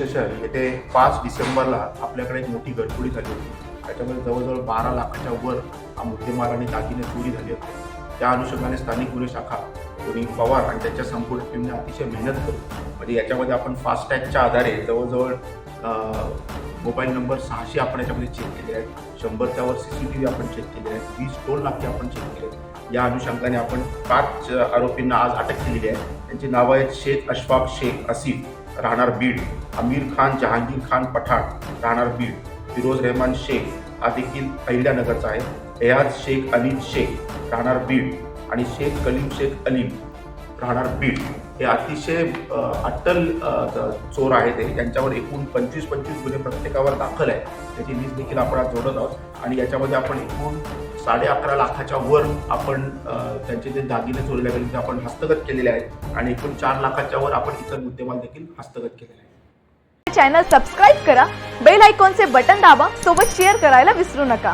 Station येथे पाच डिसेंबरला आपल्याकडे एक मोठी गडबडी झाली होती. त्याच्यामध्ये जवळजवळ बारा लाखाच्या वर हा मुद्देमाल आणि दागिने चोरी झाले होते. त्या अनुषंगाने स्थानिक गुन्हे शाखा कोणी पवार आणि त्यांच्या संपूर्ण टीमने अतिशय मेहनत करू म्हणजे याच्यामध्ये आपण फास्टॅगच्या आधारे जवळजवळ मोबाईल नंबर सहाशे आपण याच्यामध्ये चेक केले आहेत. शंभरच्या वर सी सी टी व्ही आपण चेक केले आहेत. वीस टोल नाके आपण चेक केले आहेत. या अनुषंगाने आपण पाच आरोपींना आज अटक केलेली आहे. त्यांची नावं आहेत शेख अशफाक शेख असिफ राहणार बीड. आमिर खान जहांगीर खान पठाण राहणार बीड. फिरोज रहमान शेख हा देखील अहिल्यानगरचा आहे. एयाज शेख अलीम शेख राहणार बीड आणि शेख कलीम शेख अलीम. राहणार बीड. हे अतिशय अट्टल चोर आहेत हे त्यांच्यावर एकूण पंचवीस पंचवीस गुन्हे प्रत्येकावर दाखल आहे त्याची लिस्ट देखील आपण आज जोडत आहोत. आणि याच्यामध्ये आपण एकूण साडे अकरा लाखाच्या वर आपण त्यांचे जे दागिने चोरीला गेले ते आपण हस्तगत केलेले आहेत. आणि एकूण चार लाखाच्या वर आपण इतर मुद्देमाल देखील हस्तगत केलेले आहे चॅनल सबस्क्राईब करा. बेल आयकॉनचे बटन दाबा. सोबत शेअर करायला विसरू नका.